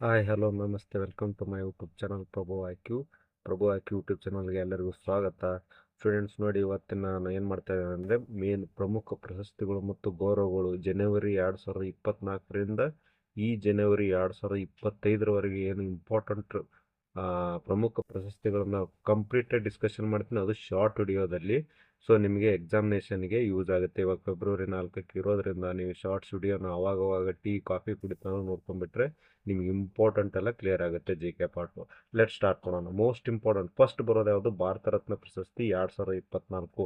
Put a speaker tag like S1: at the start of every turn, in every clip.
S1: Hi, hello, ನಮಸ್ತೆ, welcome to my YouTube channel Prabhu IQ. Prabhu ಆಯ್ಕು YouTube ಚಾನಲ್ಗೆ ಎಲ್ಲರಿಗೂ ಸ್ವಾಗತ. ಸ್ಟೂಡೆಂಟ್ಸ್ ನೋಡಿ, ಇವತ್ತಿನ ನಾನು ಏನು ಮಾಡ್ತಾ ಇದ್ದೇನೆ ಅಂದರೆ, ಮೇನ್ ಪ್ರಮುಖ ಪ್ರಶಸ್ತಿಗಳು ಮತ್ತು ಗೌರವಗಳು ಜನವರಿ ಎರಡು ಸಾವಿರದ ಇಪ್ಪತ್ತ್ನಾಲ್ಕರಿಂದ ಈ ಜನವರಿ ಎರಡು ಸಾವಿರದ ಇಪ್ಪತ್ತೈದರವರೆಗೆ ಏನು ಇಂಪಾರ್ಟೆಂಟ್ ಪ್ರಮುಖ ಪ್ರಶಸ್ತಿಗಳನ್ನು ಕಂಪ್ಲೀಟ್ ಡಿಸ್ಕಷನ್ ಮಾಡ್ತೀನಿ. ಅದು ಶಾರ್ಟ್ ವಿಡಿಯೋದಲ್ಲಿ ಸೊ ನಿಮಗೆ ಎಕ್ಸಾಮಿನೇಷನ್ಗೆ ಯೂಸ್ ಆಗುತ್ತೆ. ಇವಾಗ ಫೆಬ್ರವರಿ ನಾಲ್ಕಕ್ಕೆ ಇರೋದ್ರಿಂದ ನೀವು ಶಾರ್ಟ್ಸ್ ವಿಡಿಯೋನ ಅವಾಗವಾಗ ಟೀ ಕಾಫಿ ಕುಡಿತಾನೋ ನೋಡ್ಕೊಂಡ್ಬಿಟ್ರೆ ನಿಮ್ಗೆ ಇಂಪಾರ್ಟೆಂಟ್ ಎಲ್ಲ ಕ್ಲಿಯರ್ ಆಗುತ್ತೆ G K part let start ಮಾಡೋಣ. ಮೋಸ್ಟ್ ಇಂಪಾರ್ಟೆಂಟ್ ಫಸ್ಟ್ ಬರೋದು ಯಾವುದು? ಭಾರತ ರತ್ನ ಪ್ರಶಸ್ತಿ ಎರಡು ಸಾವಿರದ ಇಪ್ಪತ್ನಾಲ್ಕು.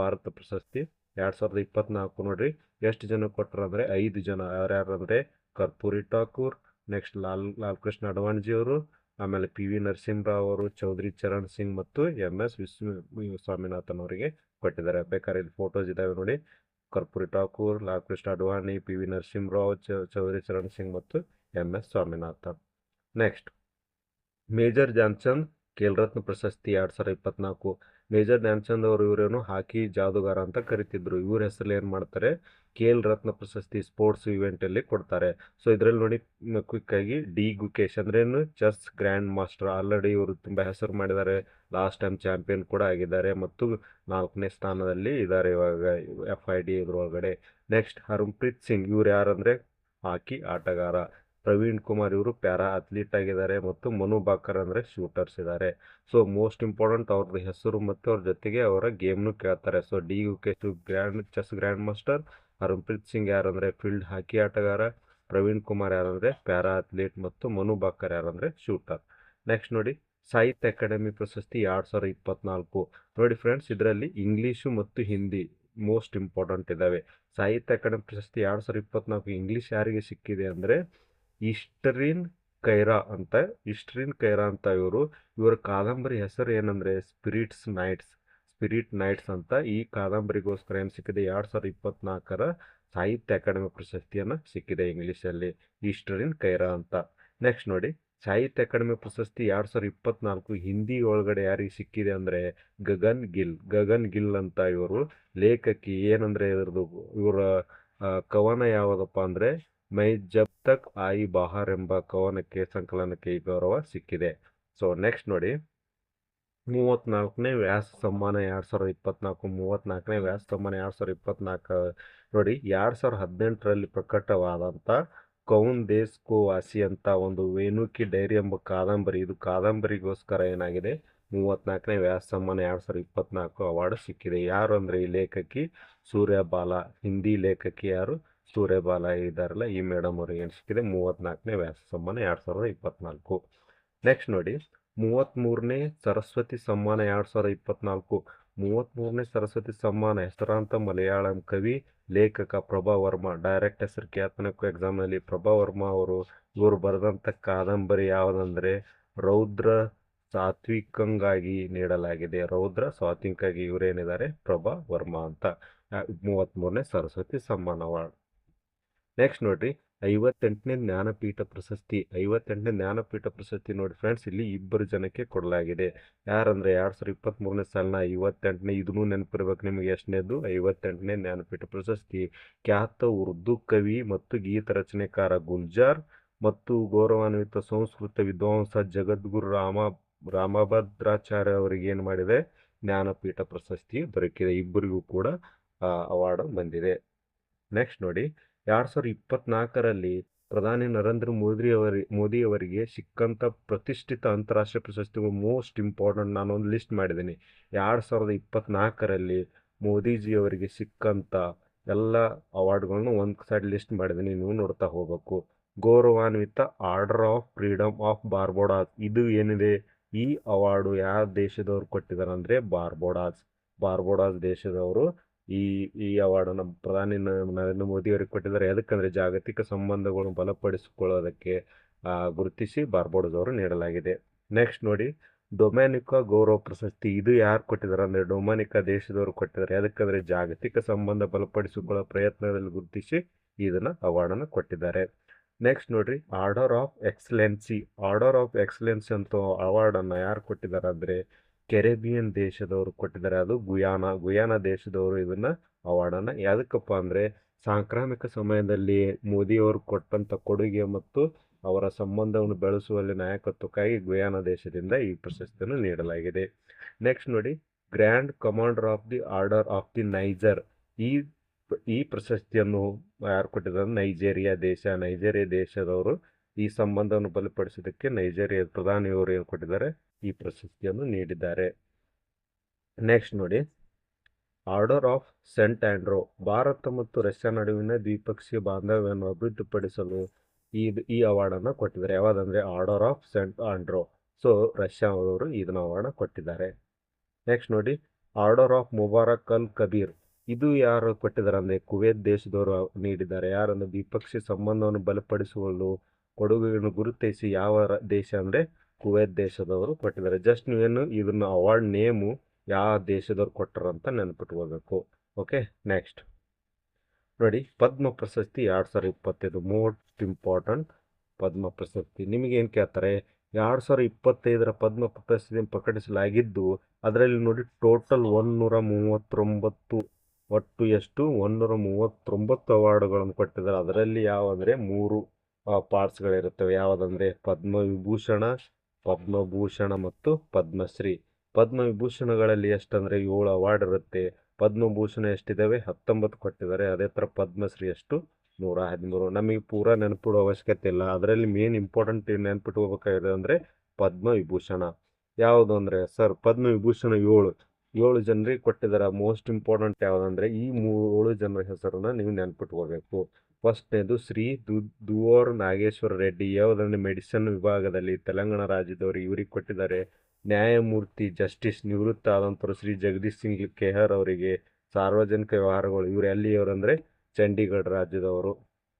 S1: ಭಾರತ ಪ್ರಶಸ್ತಿ ಎರಡು ಸಾವಿರದ ಇಪ್ಪತ್ನಾಲ್ಕು ನೋಡ್ರಿ. ಎಷ್ಟು ಜನ ಕೊಟ್ಟರು ಅಂದರೆ ಐದು ಜನ. ಯಾರ್ಯಾರು ಅಂದರೆ? ಕರ್ಪೂರಿ ಠಾಕೂರ್ ನೆಕ್ಸ್ಟ್ ಲಾಲ್ ಲಾಲ್ ಕೃಷ್ಣ ಅಡ್ವಾಣಿಜಿ ಅವರು ಆಮೇಲೆ ಪಿ ವಿ ನರಸಿಂಹರಾವ್ ಅವರು, ಚೌಧರಿ ಚರಣ್ ಸಿಂಗ್ ಮತ್ತು ಎಂ ಎಸ್ ವಿಶ್ವ ಸ್ವಾಮಿನಾಥನ್ ಅವರಿಗೆ ಕೊಟ್ಟಿದ್ದಾರೆ. ಬೇಕಾದ್ರೆ ಇಲ್ಲಿ ಫೋಟೋಸ್ ಇದ್ದಾವೆ ನೋಡಿ. ಕರ್ಪೂರಿ ಠಾಕೂರ್, ಲಾಲ್ಕೃಷ್ಣ ಅಡ್ವಾಣಿ, ಪಿ ವಿ ನರಸಿಂಹರಾವ್ ಚೌಧರಿ ಚರಣ್ ಸಿಂಗ್ ಮತ್ತು M S Swaminathan. Next major Johnson Khel Ratna ಪ್ರಶಸ್ತಿ ಎರಡು ಸಾವಿರದ ಇಪ್ಪತ್ನಾಲ್ಕು. ಮೇಜರ್ ಧ್ಯಾನ್ಚಂದ್ ಅವರು ಇವರೇನು ಹಾಕಿ ಜಾದುಗಾರ ಅಂತ ಕರಿತಿದ್ರು. ಇವ್ರ ಹೆಸರಲ್ಲಿ ಏನು ಮಾಡ್ತಾರೆ ಎಲ್ ರತ್ನ ಪ್ರಶಸ್ತಿ ಸ್ಪೋರ್ಟ್ಸ್ ಇವೆಂಟಲ್ಲಿ ಕೊಡ್ತಾರೆ. ಸೊ, ಇದರಲ್ಲಿ ನೋಡಿ ಕ್ವಿಕ್ ಆಗಿ ಡಿ ಗುಕೇಶ್ ಅಂದ್ರೇನು ಚೆಸ್ ಗ್ರ್ಯಾಂಡ್ ಮಾಸ್ಟರ್. ಆಲ್ರೆಡಿ ಇವರು ತುಂಬ ಹೆಸರು ಮಾಡಿದ್ದಾರೆ. ಲಾಸ್ಟ್ ಟೈಮ್ ಚಾಂಪಿಯನ್ ಕೂಡ ಆಗಿದ್ದಾರೆ ಮತ್ತು ನಾಲ್ಕನೇ ಸ್ಥಾನದಲ್ಲಿ ಇದ್ದಾರೆ ಇವಾಗ ಎಫ್ ಐ ಡಿ ಇದ್ರೊಳಗಡೆ. ನೆಕ್ಸ್ಟ್ ಹರ್ಮಪ್ರೀತ್ ಸಿಂಗ್, ಇವ್ರು ಯಾರಂದರೆ ಹಾಕಿ ಆಟಗಾರ. ಪ್ರವೀಣ್ ಕುಮಾರ್ ಇವರು ಪ್ಯಾರಾ ಅಥ್ಲೀಟ್ ಆಗಿದ್ದಾರೆ ಮತ್ತು ಮನು ಬಾಕರ್ ಅಂದರೆ ಶೂಟರ್ಸ್ ಇದ್ದಾರೆ ಸೊ ಮೋಸ್ಟ್ ಇಂಪಾರ್ಟೆಂಟ್ ಅವ್ರದ್ದು ಹೆಸರು ಮತ್ತು ಅವ್ರ ಜೊತೆಗೆ ಅವರ ಗೇಮ್ನು ಕೇಳ್ತಾರೆ. So D U K to grand chess grand master Harmanpreet Singh ಯಾರಂದರೆ field hockey ಆಟಗಾರ, ಪ್ರವೀಣ್ ಕುಮಾರ್ ಯಾರಂದರೆ ಪ್ಯಾರಾ ಅಥ್ಲೀಟ್ ಮತ್ತು ಮನು ಬಾಕರ್ ಯಾರಂದರೆ ಶೂಟರ್ ನೆಕ್ಸ್ಟ್ ನೋಡಿ, ಸಾಹಿತ್ಯ ಅಕಾಡೆಮಿ ಪ್ರಶಸ್ತಿ ಎರಡು ಸಾವಿರದ ಇಪ್ಪತ್ನಾಲ್ಕು. ನೋಡಿ ಫ್ರೆಂಡ್ಸ್ ಇದರಲ್ಲಿ ಇಂಗ್ಲೀಷು ಮತ್ತು ಹಿಂದಿ ಮೋಸ್ಟ್ ಇಂಪಾರ್ಟೆಂಟ್ ಇದ್ದಾವೆ ಸಾಹಿತ್ಯ ಅಕಾಡೆಮಿ ಪ್ರಶಸ್ತಿ ಎರಡು ಸಾವಿರದ ಇಪ್ಪತ್ನಾಲ್ಕು ಇಂಗ್ಲೀಷ್ ಯಾರಿಗೆ ಸಿಕ್ಕಿದೆ ಅಂದರೆ ಇಸ್ಟರಿನ್ ಕೈರಾ ಅಂತ ಇಸ್ಟ್ರಿನ್ ಕೈರಾ ಅಂತ ಇವರು, ಇವರ ಕಾದಂಬರಿ ಹೆಸರು ಏನಂದರೆ ಸ್ಪಿರಿಟ್ಸ್ ನೈಟ್ಸ್, ಸ್ಪಿರಿಟ್ ನೈಟ್ಸ್ ಅಂತ. ಈ ಕಾದಂಬರಿಗೋಸ್ಕರ ಏನು ಸಿಕ್ಕಿದೆ? ಎರಡು ಸಾವಿರದ ಇಪ್ಪತ್ನಾಲ್ಕರ ಸಾಹಿತ್ಯ ಅಕಾಡೆಮಿ ಪ್ರಶಸ್ತಿಯನ್ನು ಸಿಕ್ಕಿದೆ ಇಂಗ್ಲೀಷಲ್ಲಿ, ಈಸ್ಟರಿನ್ ಕೈರಾ ಅಂತ. ನೆಕ್ಸ್ಟ್ ನೋಡಿ, ಸಾಹಿತ್ಯ ಅಕಾಡೆಮಿ ಪ್ರಶಸ್ತಿ ಎರಡು ಸಾವಿರದ ಇಪ್ಪತ್ನಾಲ್ಕು ಹಿಂದಿ ಒಳಗಡೆ ಯಾರಿಗೆ ಸಿಕ್ಕಿದೆ ಅಂದರೆ ಗಗನ್ ಗಿಲ್ ಗಗನ್ ಗಿಲ್ ಅಂತ ಇವರು. ಲೇಖಕಿ ಏನಂದರೆ ಇದ್ರದ್ದು ಇವರ ಕವನ ಯಾವುದಪ್ಪ ಅಂದರೆ ಮೈ ಜಬ್ ತಕ್ ಆಯಿ ಬಹಾರ್ ಎಂಬ ಕವನಕ್ಕೆ ಸಂಕಲನಕ್ಕೆ ಈ ಗೌರವ ಸಿಕ್ಕಿದೆ. ಸೊ ನೆಕ್ಸ್ಟ್ ನೋಡಿ. ಮೂವತ್ತ್ನಾಲ್ಕನೇ ವ್ಯಾಸ ಸಮ್ಮಾನ ಎರಡು ಸಾವಿರದ ಇಪ್ಪತ್ನಾಲ್ಕು ಮೂವತ್ತ್ನಾಲ್ಕನೇ ವ್ಯಾಸ ಸಮ್ಮಾನ ಎರಡು ಸಾವಿರದ ಇಪ್ಪತ್ನಾಲ್ಕು ನೋಡಿ, ಎರಡು ಸಾವಿರದ ಹದಿನೆಂಟರಲ್ಲಿ ಪ್ರಕಟವಾದಂಥ ಕೌನ್ ದೇಸ್ ಕೋ ವಾಸಿ ಅಂತ ಒಂದು ವೇಣುಕಿ ಡೈರಿ ಎಂಬ ಕಾದಂಬರಿ. ಇದು ಕಾದಂಬರಿಗೋಸ್ಕರ ಏನಾಗಿದೆ? ಮೂವತ್ತ್ನಾಲ್ಕನೇ ವ್ಯಾಸ ಸಮ್ಮಾನ ಎರಡು ಸಾವಿರದ ಇಪ್ಪತ್ನಾಲ್ಕು ಅವಾರ್ಡ್ ಸಿಕ್ಕಿದೆ. ಯಾರು ಅಂದರೆ ಈ ಲೇಖಕಿ? ಸೂರ್ಯ ಬಾಲ ಹಿಂದಿ ಲೇಖಕಿ ಯಾರು? ಸೂರ್ಯಬಾಲ ಇದ್ದಾರಲ್ಲ ಈ ಮೇಡಮ್ ಅವ್ರಿಗೆ ಏನು ಸಿಕ್ಕಿದೆ ಮೂವತ್ತ್ನಾಲ್ಕನೇ ವ್ಯಾಸ ಸಮ್ಮಾನ ಎರಡು ಸಾವಿರದ ಇಪ್ಪತ್ನಾಲ್ಕು. ನೆಕ್ಸ್ಟ್ ನೋಡಿ ಮೂವತ್ತ್ಮೂರನೇ ಸರಸ್ವತಿ ಸಮ್ಮಾನ ಎರಡು ಸಾವಿರದ ಇಪ್ಪತ್ನಾಲ್ಕು. ಮೂವತ್ತ್ಮೂರನೇ ಸರಸ್ವತಿ ಸಮ್ಮಾನ ಹೆಸರಾಂತ ಮಲಯಾಳಂ ಕವಿ, ಲೇಖಕ ಪ್ರಭಾ ವರ್ಮ. ಡೈರೆಕ್ಟ್ ಹೆಸರು ಖ್ಯಾತನಕ್ಕೂ ಎಕ್ಸಾಮ್ನಲ್ಲಿ ಪ್ರಭಾ ವರ್ಮ ಅವರು, ಇವರು ಬರೆದಂಥ ಕಾದಂಬರಿ ಯಾವುದಂದರೆ, ರೌದ್ರ ಸಾತ್ವಿಕಂಗಾಗಿ ನೀಡಲಾಗಿದೆ. ರೌದ್ರ ಸಾತ್ವಿಕಾಗಿ ಇವರೇನಿದ್ದಾರೆ? ಪ್ರಭಾ ವರ್ಮ ಅಂತ. ಮೂವತ್ತ್ಮೂರನೇ ಸರಸ್ವತಿ ಸಮ್ಮಾನ ಅವಾರ್ಡ್. ನೆಕ್ಸ್ಟ್ ನೋಡ್ರಿ, ಐವತ್ತೆಂಟನೇ ಜ್ಞಾನಪೀಠ ಪ್ರಶಸ್ತಿ, ಐವತ್ತೆಂಟನೇ ಜ್ಞಾನಪೀಠ ಪ್ರಶಸ್ತಿ ನೋಡಿ ಫ್ರೆಂಡ್ಸ್ ಇಲ್ಲಿ ಇಬ್ಬರು ಜನಕ್ಕೆ ಕೊಡಲಾಗಿದೆ. ಯಾರಂದರೆ ಎರಡು ಸಾವಿರದ ಇಪ್ಪತ್ತ್ಮೂರನೇ ಸಾಲಿನ ಐವತ್ತೆಂಟನೇ, ಇದನ್ನೂ ನೆನಪಿರ್ಬೇಕು ನಿಮಗೆ ಎಷ್ಟನೇದು? ಐವತ್ತೆಂಟನೇ ಜ್ಞಾನಪೀಠ ಪ್ರಶಸ್ತಿ. ಖ್ಯಾತ ಉರ್ದು ಕವಿ ಮತ್ತು ಗೀತ ರಚನೆಕಾರ ಗುಲ್ಜಾರ್ ಮತ್ತು ಗೌರವಾನ್ವಿತ ಸಂಸ್ಕೃತ ವಿದ್ವಾಂಸ ಜಗದ್ಗುರು ರಾಮ, ರಾಮಭದ್ರಾಚಾರ್ಯ ಅವರಿಗೆ ಏನು ಮಾಡಿದೆ? ಜ್ಞಾನಪೀಠ ಪ್ರಶಸ್ತಿ ದೊರಕಿದೆ. ಇಬ್ಬರಿಗೂ ಕೂಡ ಅವಾರ್ಡ್ ಬಂದಿದೆ. ನೆಕ್ಸ್ಟ್ ನೋಡಿ ಎರಡು ಸಾವಿರದ ಇಪ್ಪತ್ನಾಲ್ಕರಲ್ಲಿ ಪ್ರಧಾನಿ ನರೇಂದ್ರ ಮೋದಿ ಅವರಿ ಮೋದಿಯವರಿಗೆ ಸಿಕ್ಕಂಥ ಪ್ರತಿಷ್ಠಿತ ಅಂತಾರಾಷ್ಟ್ರೀಯ ಪ್ರಶಸ್ತಿಗಳು ಮೋಸ್ಟ್ ಇಂಪಾರ್ಟೆಂಟ್ ನಾನೊಂದು ಲಿಸ್ಟ್ ಮಾಡಿದ್ದೀನಿ. ಎರಡು ಸಾವಿರದ ಇಪ್ಪತ್ನಾಲ್ಕರಲ್ಲಿ ಮೋದಿಜಿಯವರಿಗೆ ಸಿಕ್ಕಂಥ ಎಲ್ಲ ಅವಾರ್ಡ್ಗಳನ್ನ ಒಂದು ಸೈಡ್ ಲಿಸ್ಟ್ ಮಾಡಿದ್ದೀನಿ. ನೀವು ನೋಡ್ತಾ ಹೋಗಬೇಕು. ಗೌರವಾನ್ವಿತ order of freedom of Barbados ಇದು ಏನಿದೆ? ಈ ಅವಾರ್ಡು ಯಾವ ದೇಶದವ್ರು ಕೊಟ್ಟಿದ್ದಾರೆ ಅಂದರೆ ಬಾರ್ಬೋಡಾಸ್ ಬಾರ್ಬೋಡಾಸ್ ದೇಶದವರು ಈ ಈ ಅವಾರ್ಡನ್ನು ಪ್ರಧಾನಿ ನರೇಂದ್ರ ಮೋದಿ ಅವರಿಗೆ ಕೊಟ್ಟಿದ್ದಾರೆ. ಯಾಕಂದರೆ ಜಾಗತಿಕ ಸಂಬಂಧಗಳನ್ನು ಬಲಪಡಿಸಿಕೊಳ್ಳೋದಕ್ಕೆ ಗುರುತಿಸಿ ಬಾರ್ಬೋಡಸ್ ಅವರು ನೀಡಲಾಗಿದೆ. ನೆಕ್ಸ್ಟ್ ನೋಡಿ ಡೊಮ್ಯಾನಿಕಾ ಗೌರವ ಪ್ರಶಸ್ತಿ ಇದು ಯಾರು ಕೊಟ್ಟಿದ್ದಾರೆ? ಅಂದರೆ ಡೊಮ್ಯಾನಿಕಾ ದೇಶದವರು ಕೊಟ್ಟಿದ್ದಾರೆ. ಯಾಕಂದರೆ ಜಾಗತಿಕ ಸಂಬಂಧ ಬಲಪಡಿಸಿಕೊಳ್ಳೋ ಪ್ರಯತ್ನದಲ್ಲಿ ಗುರುತಿಸಿ ಇದನ್ನು ಅವಾರ್ಡನ್ನು ಕೊಟ್ಟಿದ್ದಾರೆ. ನೆಕ್ಸ್ಟ್ ನೋಡ್ರಿ order of excellence order of excellence ಅಂತ ಅವಾರ್ಡನ್ನು ಯಾರು ಕೊಟ್ಟಿದ್ದಾರೆ ಅಂದರೆ ಕೆರೆಬಿಯನ್ ದೇಶದವರು ಕೊಟ್ಟಿದ್ದಾರೆ. ಅದು ಗುಯಾನ ಗುಯಾನ ದೇಶದವರು ಇದನ್ನ ಅವಾರ್ಡನ್ನು ಯಾವುದಕ್ಕಪ್ಪ ಅಂದರೆ ಸಾಂಕ್ರಾಮಿಕ ಸಮಯದಲ್ಲಿ ಮೋದಿಯವರು ಕೊಟ್ಟಂಥ ಕೊಡುಗೆ ಮತ್ತು ಅವರ ಸಂಬಂಧವನ್ನು ಬೆಳೆಸುವಲ್ಲಿ ನಾಯಕತ್ವಕ್ಕಾಗಿ ಗುಯಾನ ದೇಶದಿಂದ ಈ ಪ್ರಶಸ್ತಿಯನ್ನು ನೀಡಲಾಗಿದೆ. ನೆಕ್ಸ್ಟ್ ನೋಡಿ grand commander of the order of the Niger ಈ ಈ ಪ್ರಶಸ್ತಿಯನ್ನು ಯಾರು ಕೊಟ್ಟಿದ್ದಾರೆ? ನೈಜೇರಿಯಾ ದೇಶ, ನೈಜೇರಿಯಾ ದೇಶದವರು ಈ ಸಂಬಂಧವನ್ನು ಬಲಪಡಿಸಿದ್ದಕ್ಕೆ ನೈಜೀರಿಯಾದ ಪ್ರಧಾನಿಯವರು ಏನು ಕೊಟ್ಟಿದ್ದಾರೆ? ಈ ಪ್ರಶಸ್ತಿಯನ್ನು ನೀಡಿದ್ದಾರೆ. ನೆಕ್ಸ್ಟ್ ನೋಡಿ. Order of Saint Andrew Bharat ಮತ್ತು ರಷ್ಯಾ ನಡುವಿನ ದ್ವಿಪಕ್ಷೀಯ ಬಾಂಧವ್ಯವನ್ನು ಅಭಿವೃದ್ಧಿಪಡಿಸಲು ಈ ಈ ಅವಾರ್ಡನ್ನು ಕೊಟ್ಟಿದ್ದಾರೆ. ಯಾವುದಂದರೆ? Order of Saint Andrew so Russia ಅವರು ಇದನ್ನ ಅವಾರ್ಡ್ ಕೊಟ್ಟಿದ್ದಾರೆ. ನೆಕ್ಸ್ಟ್ ನೋಡಿ. ಆರ್ಡರ್ ಆಫ್ ಮುಬಾರಕ್ ಅಲ್ ಕಬೀರ್ ಇದು ಯಾರು ಕೊಟ್ಟಿದ್ದಾರೆ ಅಂದರೆ ಕುವೇತ್ ದೇಶದವರು ನೀಡಿದ್ದಾರೆ. ಯಾರನ್ನು ದ್ವಿಪಕ್ಷೀಯ ಸಂಬಂಧವನ್ನು ಬಲಪಡಿಸುವಲು ಕೊಡುಗೆಯನ್ನು ಗುರುತಿಸಿ ಯಾವ ದೇಶ ಅಂದರೆ ಕುವೇತ್ ದೇಶದವರು ಕೊಟ್ಟಿದ್ದಾರೆ. ಜಸ್ಟ್ ನೀವೇನು ಇದನ್ನು ಅವಾರ್ಡ್ ನೇಮು ಯಾವ ದೇಶದವ್ರು ಅಂತ ನೆನಪಿಟ್ಕೋಬೇಕು. ಓಕೆ ನೆಕ್ಸ್ಟ್ ನೋಡಿ, ಪದ್ಮ ಪ್ರಶಸ್ತಿ ಎರಡು ಸಾವಿರದ ಇಪ್ಪತ್ತೈದು ಮೋಸ್ಟ್ ಇಂಪಾರ್ಟೆಂಟ್ ಪದ್ಮ ಪ್ರಶಸ್ತಿ. ನಿಮಗೇನು ಕೇಳ್ತಾರೆ? ಎರಡು ಸಾವಿರದ ಇಪ್ಪತ್ತೈದರ ಪದ್ಮ ಪ್ರಶಸ್ತಿ ಪ್ರಕಟಿಸಲಾಗಿದ್ದು, ಅದರಲ್ಲಿ ನೋಡಿ ಟೋಟಲ್ ಒಂದೂರ ಮೂವತ್ತೊಂಬತ್ತು ಒಟ್ಟು ಎಷ್ಟು? ಒಂದೂರ ಮೂವತ್ತೊಂಬತ್ತು ಅವಾರ್ಡ್ಗಳನ್ನು ಕೊಟ್ಟಿದ್ದಾರೆ. ಅದರಲ್ಲಿ ಯಾವುದಂದರೆ ಮೂರು. ಪಾರ್ಟ್ಸ್ಗಳಿರುತ್ತವೆ ಯಾವುದಂದರೆ ಪದ್ಮವಿಭೂಷಣ, ಪದ್ಮಭೂಷಣ ಮತ್ತು ಪದ್ಮಶ್ರೀ. ಪದ್ಮವಿಭೂಷಣಗಳಲ್ಲಿ ಎಷ್ಟಂದರೆ ಏಳು ಅವಾರ್ಡ್ ಇರುತ್ತೆ. ಪದ್ಮಭೂಷಣ ಎಷ್ಟಿದ್ದಾವೆ ಹತ್ತೊಂಬತ್ತು ಕೊಟ್ಟಿದ್ದಾರೆ. ಅದೇ ಥರ ಪದ್ಮಶ್ರೀ ಎಷ್ಟು ನೂರ ಹದಿಮೂರು. ನಮಗೆ ಪೂರ ನೆನಪಿಡೋ ಅವಶ್ಯಕತೆ ಇಲ್ಲ. ಅದರಲ್ಲಿ ಮೇನ್ ಇಂಪಾರ್ಟೆಂಟ್ ನೆನ್ಪಿಟ್ಕೋಬೇಕಾಗಿದೆ ಅಂದರೆ ಪದ್ಮವಿಭೂಷಣ. ಯಾವುದು ಅಂದರೆ ಸರ್, ಪದ್ಮವಿಭೂಷಣ ಏಳು. ಏಳು ಜನರಿಗೆ ಕೊಟ್ಟಿದ್ದಾರೆ. ಮೋಸ್ಟ್ ಇಂಪಾರ್ಟೆಂಟ್ ಯಾವುದಂದರೆ ಈ ಏಳು ಜನರ ಹೆಸರನ್ನು ನೀವು ನೆನಪಿಟ್ಕೋಬೇಕು ಫಸ್ಟ್ನೇದು ಶ್ರೀ ದು, ದುವೋರ್ ನಾಗೇಶ್ವರ ರೆಡ್ಡಿ ಯಾವುದನ್ನು ಮೆಡಿಸಿನ್ ವಿಭಾಗದಲ್ಲಿ ತೆಲಂಗಾಣ ರಾಜ್ಯದವರು ಇವ್ರಿಗೆ ಕೊಟ್ಟಿದ್ದಾರೆ. ನ್ಯಾಯಮೂರ್ತಿ ಜಸ್ಟಿಸ್ ನಿವೃತ್ತ ಆದಂಥವ್ರು ಶ್ರೀ ಜಗದೀಶ್ ಸಿಂಗ್ ಕೆಹರ್ ಅವರಿಗೆ ಸಾರ್ವಜನಿಕ ವ್ಯವಹಾರಗಳು, ಇವರು ಎಲ್ಲಿಯವರಂದರೆ ಚಂಡೀಗಢ ರಾಜ್ಯದವರು.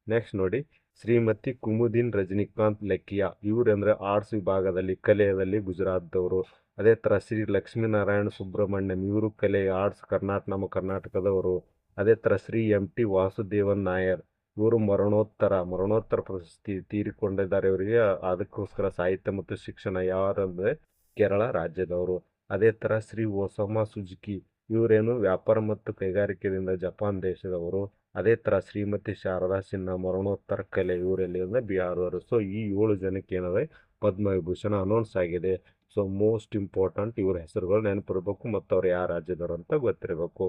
S1: ನೆಕ್ಸ್ಟ್ ನೋಡಿ, ಶ್ರೀಮತಿ ಕುಮುದಿನ್ ರಜನಿಕಾಂತ್ ಲೆಕ್ಕಿಯಾ, ಇವರಂದರೆ ಆರ್ಟ್ಸ್ ವಿಭಾಗದಲ್ಲಿ ಕಲೆಯಲ್ಲಿ ಗುಜರಾತ್ದವರು. ಅದೇ ಥರ ಶ್ರೀ ಲಕ್ಷ್ಮೀನಾರಾಯಣ ಸುಬ್ರಹ್ಮಣ್ಯಂ, ಇವರು ಕಲೆ ಆರ್ಟ್ಸ್ ಕರ್ನಾಟಕ, ನಮ್ಮ ಕರ್ನಾಟಕದವರು. ಅದೇ ಥರ ಶ್ರೀ ಎಂ ಟಿ ವಾಸುದೇವನ್ ನಾಯರ್ ಇವರು ಮರಣೋತ್ತರ ಮರಣೋತ್ತರ ಪ್ರಶಸ್ತಿ ತೀರಿಕೊಂಡಿದ್ದಾರೆ ಇವರಿಗೆ. ಅದಕ್ಕೋಸ್ಕರ ಸಾಹಿತ್ಯ ಮತ್ತು ಶಿಕ್ಷಣ ಯಾರಂದರೆ ಕೇರಳ ರಾಜ್ಯದವರು. ಅದೇ ಥರ ಶ್ರೀ ಒಸಮ ಸುಜುಕಿ ಇವರೇನು ವ್ಯಾಪಾರ ಮತ್ತು ಕೈಗಾರಿಕೆಯಿಂದ ಜಪಾನ್ ದೇಶದವರು. ಅದೇ ಥರ ಶ್ರೀಮತಿ ಶಾರದಾ ಸಿನ್ಹಾ ಮರಣೋತ್ತರ ಕಲೆ ಇವರಲ್ಲಿ ಅಂದರೆ ಬಿಹಾರದವರು. ಸೊ ಈ ಏಳು ಜನಕ್ಕೆ ಏನದೆ? ಪದ್ಮವಿಭೂಷಣ ಅನೌನ್ಸ್ ಆಗಿದೆ. ಸೊ ಮೋಸ್ಟ್ ಇಂಪಾರ್ಟೆಂಟ್ ಇವ್ರ ಹೆಸರುಗಳು ನೆನಪಿರ್ಬೇಕು ಮತ್ತು ಅವ್ರು ಯಾವ ರಾಜ್ಯದವರು ಅಂತ ಗೊತ್ತಿರಬೇಕು.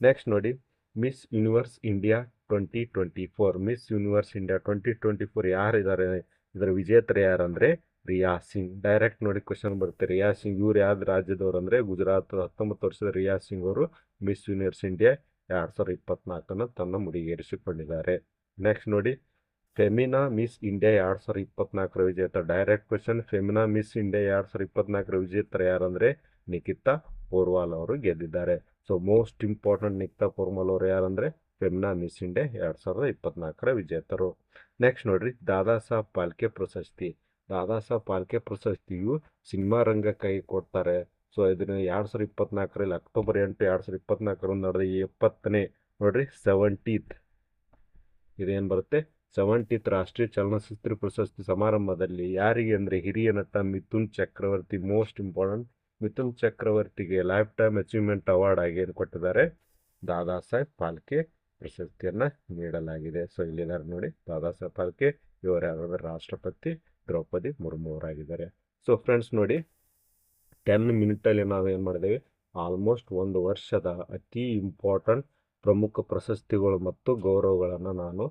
S1: ನೆಕ್ಸ್ಟ್ ನೋಡಿ miss universe India twenty twenty four miss universe India twenty twenty four ಯಾರಿದ್ದಾರೆ? ಇದರ ವಿಜೇತರು ಯಾರಂದರೆ ರಿಯಾ ಸಿಂಗ್. ಡೈರೆಕ್ಟ್ ನೋಡಿ ಕ್ವಶನ್ ಬರುತ್ತೆ. ರಿಯಾ ಸಿಂಗ್, ಇವ್ರು ಯಾವ್ದು ರಾಜ್ಯದವರು ಅಂದರೆ ಗುಜರಾತ್ ಹತ್ತೊಂಬತ್ತು ವರ್ಷದ ರಿಯಾ ಸಿಂಗ್ ಅವರು ಮಿಸ್ ಯೂನಿವರ್ಸ್ ಇಂಡಿಯಾ ಎರಡು ಸಾವಿರದ ಇಪ್ಪತ್ನಾಲ್ಕನ್ನು ತನ್ನ ಮುಡಿಗೇರಿಸಿಕೊಂಡಿದ್ದಾರೆ. ನೆಕ್ಸ್ಟ್ ನೋಡಿ ಫೆಮಿನಾ ಮಿಸ್ ಇಂಡಿಯಾ ಎರಡು ಸಾವಿರದ ಇಪ್ಪತ್ನಾಲ್ಕರ ವಿಜೇತ. Direct question Femina miss India ಎರಡು ಸಾವಿರದ ಇಪ್ಪತ್ನಾಲ್ಕರ ವಿಜೇತರ ಯಾರಂದರೆ ನಿಖಿತಾ ಪೋರ್ವಾಲ್ ಅವರು ಗೆದ್ದಿದ್ದಾರೆ. So most important Nikita Porwal ಅವರು ಯಾರಂದರೆ ಫೆಮಿನಾ ಇಂಡಿಯಾ ಎರಡು ಸಾವಿರದ ಇಪ್ಪತ್ನಾಲ್ಕರ ವಿಜೇತರು. ನೆಕ್ಸ್ಟ್ ನೋಡ್ರಿ ದಾದಾ ಸಾಹೇಬ್ ಪಾಲ್ಕೆ ಪ್ರಶಸ್ತಿ. ದಾದಾ ಸಾಹೇಬ್ ಪಾಲ್ಕೆ ಪ್ರಶಸ್ತಿಯು ಸಿನಿಮಾ ರಂಗಕ್ಕಾಗಿ ಕೊಡ್ತಾರೆ. ಸೊ ಇದನ್ನ ಎರಡು ಸಾವಿರದ ಇಪ್ಪತ್ನಾಲ್ಕರಲ್ಲಿ ಅಕ್ಟೋಬರ್ ಎಂಟು, ಎರಡು ಸಾವಿರದ ಇಪ್ಪತ್ನಾಲ್ಕರಂದು ನಡೆದ ಇಪ್ಪತ್ತನೇ ನೋಡ್ರಿ ಸೆವೆಂಟೀತ್ ಇದೇನು ಬರುತ್ತೆ? ಸೆವೆಂಟೀತ್ ರಾಷ್ಟ್ರೀಯ ಚಲನಚಿತ್ರ ಪ್ರಶಸ್ತಿ ಸಮಾರಂಭದಲ್ಲಿ ಯಾರಿಗೆ ಅಂದರೆ ಹಿರಿಯ ನಟ ಮಿಥುನ್ ಚಕ್ರವರ್ತಿ ಮೋಸ್ಟ್ ಇಂಪಾರ್ಟೆಂಟ್. ಮಿಥುನ್ ಚಕ್ರವರ್ತಿಗೆ ಲೈಫ್ ಟೈಮ್ ಅಚೀವ್ಮೆಂಟ್ ಅವಾರ್ಡ್ ಆಗಿ ಏನು ಕೊಟ್ಟಿದ್ದಾರೆ. ದಾದಾ ಸಾಹೇಬ್ ಪಾಲ್ಕೆ ಪ್ರಶಸ್ತಿಯನ್ನು ನೀಡಲಾಗಿದೆ. ಸೊ ಇಲ್ಲಿದ್ದಾರೆ ನೋಡಿ ದಾದಾ ಸಾಹೇಬ್ ಫಾಲ್ಕೆ ಇವರು ರಾಷ್ಟ್ರಪತಿ ದ್ರೌಪದಿ ಮುರ್ಮು ಅವರಾಗಿದ್ದಾರೆ. ಸೊ ಫ್ರೆಂಡ್ಸ್ ನೋಡಿ ಟೆನ್ ಮಿನಿಟಲ್ಲಿ ನಾವು ಏನು ಮಾಡಿದ್ದೇವೆ ಆಲ್ಮೋಸ್ಟ್ ಒಂದು ವರ್ಷದ ಅತಿ ಇಂಪಾರ್ಟೆಂಟ್ ಪ್ರಮುಖ ಪ್ರಶಸ್ತಿಗಳು ಮತ್ತು ಗೌರವಗಳನ್ನು ನಾನು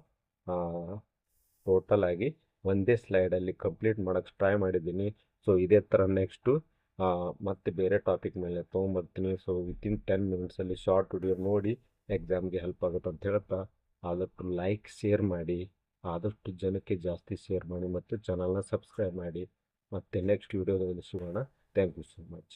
S1: ಟೋಟಲ್ ಆಗಿ ಒಂದೇ ಸ್ಲೈಡಲ್ಲಿ ಕಂಪ್ಲೀಟ್ ಮಾಡೋಕ್ಕೆ ಟ್ರೈ ಮಾಡಿದ್ದೀನಿ. ಸೊ ಇದೇ ಥರ ನೆಕ್ಸ್ಟು ಮತ್ತೆ ಬೇರೆ ಟಾಪಿಕ್ ಮೇಲೆ ತೊಗೊಂಬರ್ತೀನಿ. ಸೊ ವಿತಿನ್ ಟೆನ್ ಮಿನಿಟ್ಸಲ್ಲಿ ಶಾರ್ಟ್ ವಿಡಿಯೋ ನೋಡಿ ಎಕ್ಸಾಮ್ಗೆ ಹೆಲ್ಪ್ ಆಗುತ್ತೆ ಅಂತ ಹೇಳ್ತಾ ಆದಷ್ಟು ಲೈಕ್ ಶೇರ್ ಮಾಡಿ. ಆದಷ್ಟು ಜನಕ್ಕೆ ಜಾಸ್ತಿ ಶೇರ್ ಮಾಡಿ ಮತ್ತು ಚಾನಲ್ನ ಸಬ್ಸ್ಕ್ರೈಬ್ ಮಾಡಿ. ಮತ್ತು ನೆಕ್ಸ್ಟ್ ವಿಡಿಯೋದಲ್ಲಿ ಸಿಗೋಣ. Thank you so much